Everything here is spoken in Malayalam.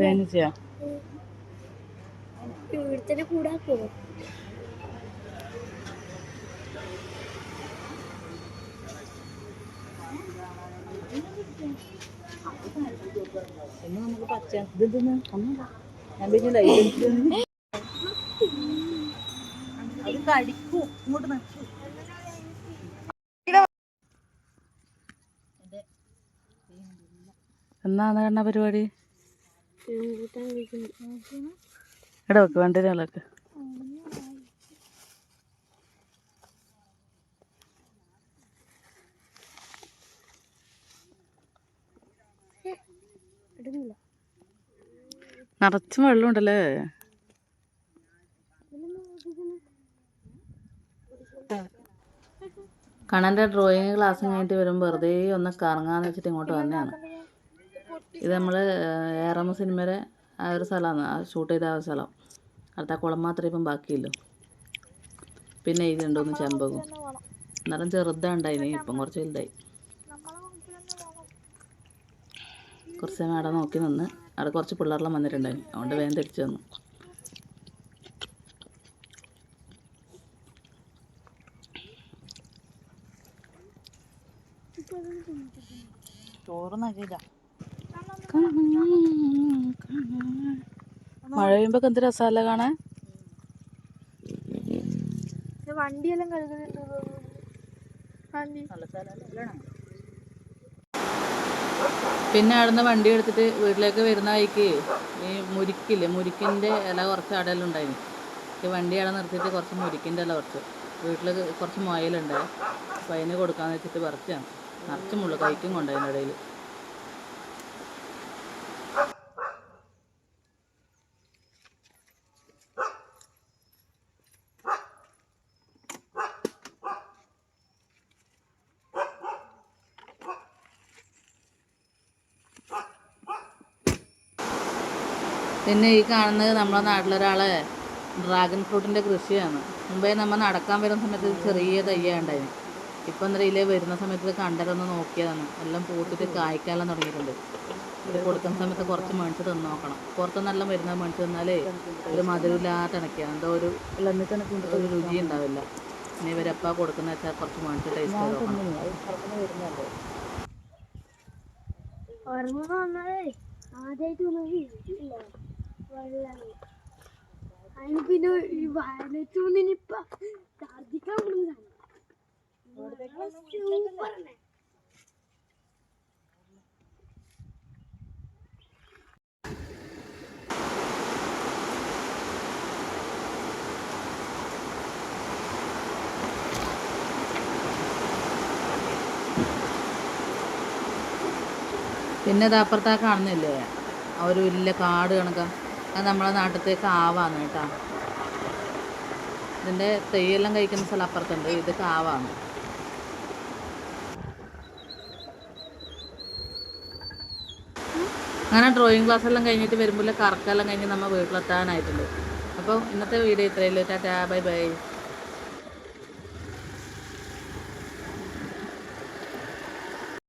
തേനീച്ചയാ? ഇവിടുത്തെ കൂടാക്കോ ഇന്ന് നമുക്ക് പച്ച. ഇതെന്തിന്ന് ഒന്നുമില്ല. ഞാൻ പിന്നെ ലൈറ്റ് അത് കടിക്കും. ഇങ്ങോട്ട് നിൽക്കും എന്നാണ് കണ്ണ പരിപാടി? ഇവിടെ വെക്ക് ഇടുന്നില്ല നിറച്ചും വെള്ളമുണ്ടല്ലേ? കണ്ണന്റെ ഡ്രോയിങ് ക്ലാസ് കഴിഞ്ഞിട്ട് വരുമ്പോൾ വെറുതെ ഒന്ന് കറങ്ങാന്ന് വെച്ചിട്ട് ഇങ്ങോട്ട് വന്നതാണ്. ഇത് നമ്മൾ ഏറമ്മ സിനിമയിലെ ആ ഒരു സ്ഥലമാണ്. ആ ഷൂട്ട് ചെയ്ത ആ സ്ഥലം. അടുത്ത കുളം മാത്രമേ ഇപ്പം ബാക്കിയുള്ളൂ. പിന്നെ ഇതുണ്ടോന്ന് ചെമ്പകും. എന്നാലും ചെറുതാണ്ടായിന്. ഇപ്പം കുറച്ച് വലുതായി. കുറച്ച് സമയം അവിടെ നോക്കി നിന്ന് അവിടെ കുറച്ച് പിള്ളേരെല്ലാം വന്നിട്ടുണ്ടായിരുന്നു അതുകൊണ്ട് വേഗം തിരിച്ചു വന്നു. ചോറ് നക്കില്ല മഴ പെയ്യുമ്പോ എന്ത് രസമല്ല കാണാൻ? വണ്ടിയെല്ലാം പിന്നെ അവിടുന്ന് വണ്ടി എടുത്തിട്ട് വീട്ടിലേക്ക് വരുന്ന വഴിക്ക് ഈ മുരിക്കില്ലേ? മുരിക്കിന്റെ ഇല കുറച്ച് അടയെല്ലാം ഉണ്ടായിരുന്നു ഈ വണ്ടി അവിടെ നിർത്തിയിട്ട് കുറച്ച് മുരിക്കിന്റെ ഇല കുറച്ച്. വീട്ടിൽ കുറച്ച് മുയലുണ്ട്. അപ്പോൾ അതിന് കൊടുക്കാന്ന് വെച്ചിട്ട് പറിച്ചാണ് നിറച്ച് മുള്ള കഴിക്കും കൊണ്ട് അതിന്റെ ഇടയിൽ പിന്നെ ഈ കാണുന്നത് നമ്മുടെ നാട്ടിലൊരാളെ ഡ്രാഗൺ ഫ്രൂട്ടിന്റെ കൃഷിയാണ്. മുമ്പേ നമ്മൾ നടക്കാൻ വരുന്ന സമയത്ത് ചെറിയ തയ്യാണ്ടായി ഇപ്പം ഇതിൽ വരുന്ന സമയത്ത് കണ്ടതൊന്ന് നോക്കിയതാണ്. എല്ലാം പൂത്തിട്ട് കായ്ക്കാനെല്ലാം തുടങ്ങിയിട്ടുണ്ട്. ഇത് കൊടുക്കുന്ന സമയത്ത് കുറച്ച് മേടിച്ച് തിന്ന് നോക്കണം. പുറത്ത് നല്ല മരുന്ന് മേടിച്ച് തിന്നാലേ ഒരു മധുരമില്ലാത്ത ഇണക്കിയാണ് എന്തോ ഒരു ഒരു രുചി ഉണ്ടാവില്ല. ഇനി ഇവരപ്പ കൊടുക്കുന്ന വെച്ചാൽ കുറച്ച് മേടിച്ച് ടേസ്റ്റ് നോക്കണം. അതിന് പിന്നെ ഈ വയലറ്റ് ഇപ്പൊ ഛർദിക്കാൻ വിടുന്നതാണ് സൂപ്പറാണ് പിന്നെ ഇത് അപ്പുറത്താ കാണുന്നില്ലേ? ആ ഒരു വലിയ കാട് കണക്ക. അത് നമ്മളെ നാട്ടിലേക്ക് കാവാണ് കേട്ടോ. ഇതിന്റെ തെയ്യെല്ലാം കഴിക്കുന്ന സ്ഥലം അപ്പുറത്തുണ്ട്. ഇത് കാവാണ്. അങ്ങനെ ഡ്രോയിങ് ക്ലാസ് എല്ലാം കഴിഞ്ഞിട്ട് വരുമ്പോൾ കറക്കെല്ലാം കഴിഞ്ഞ് നമ്മൾ വീട്ടിലെത്താനായിട്ടുണ്ട്. അപ്പോൾ ഇന്നത്തെ വീഡിയോ ഇത്രയല്ലേ ടാറ്റാ ബൈ ബൈ.